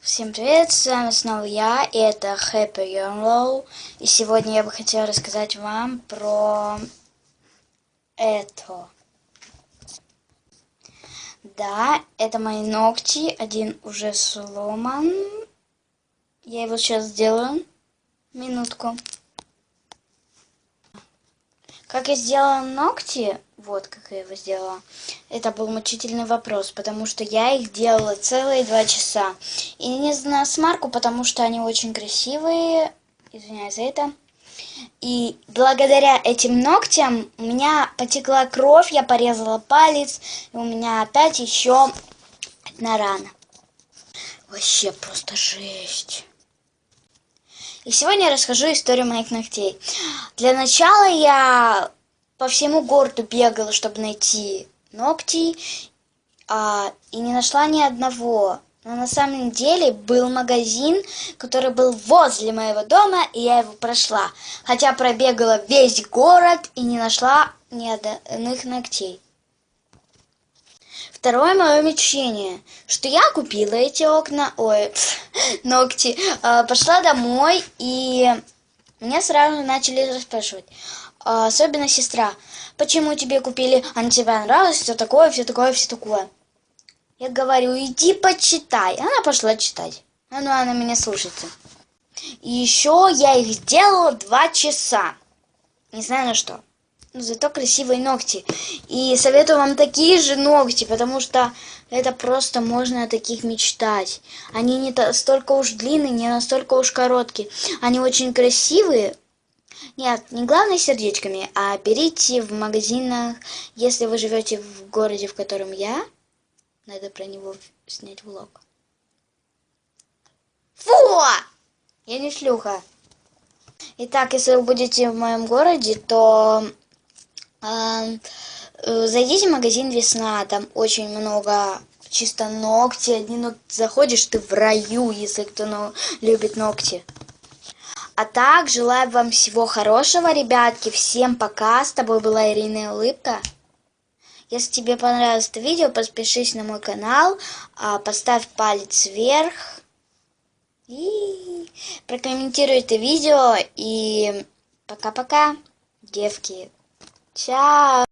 Всем привет, с вами снова я, и это Happy Young Low. И сегодня я бы хотела рассказать вам про это. Да, это мои ногти, один уже сломан. Я его сейчас сделаю. Минутку. Как я сделала ногти, вот как я его сделала, это был мучительный вопрос, потому что я их делала целые два часа. И не на смарку, потому что они очень красивые, извиняюсь за это. И благодаря этим ногтям у меня потекла кровь, я порезала палец, и у меня опять еще одна рана. Вообще просто жесть. И сегодня я расскажу историю моих ногтей. Для начала я по всему городу бегала, чтобы найти ногти, а, и не нашла ни одного. Но на самом деле был магазин, который был возле моего дома, и я его прошла. Хотя пробегала весь город и не нашла ни одних ногтей. Второе мое мечтание, что я купила эти окна, ой, ногти, а, пошла домой, и меня сразу начали расспрашивать, а, особенно сестра, почему тебе купили, они тебе нравилось, все такое, все такое, все такое. Я говорю, иди почитай. Она пошла читать. А ну, она меня слушается. И еще я их сделала два часа. Не знаю на что. Но зато красивые ногти. И советую вам такие же ногти, потому что это просто можно о таких мечтать. Они не настолько уж длинные, не настолько уж короткие. Они очень красивые. Нет, не главное сердечками, а берите в магазинах, если вы живете в городе, в котором я. Надо про него снять влог. Фу! Я не шлюха. Итак, если вы будете в моем городе, то зайдите в магазин Весна, там очень много чисто ногти. Одни ногти заходишь, ты в раю, если кто ну, любит ногти. А так, желаю вам всего хорошего, ребятки. Всем пока. С тобой была Ирина Улыбка. Если тебе понравилось это видео, подпишись на мой канал, а, поставь палец вверх и прокомментируй это видео. И пока-пока, девки. Tchau!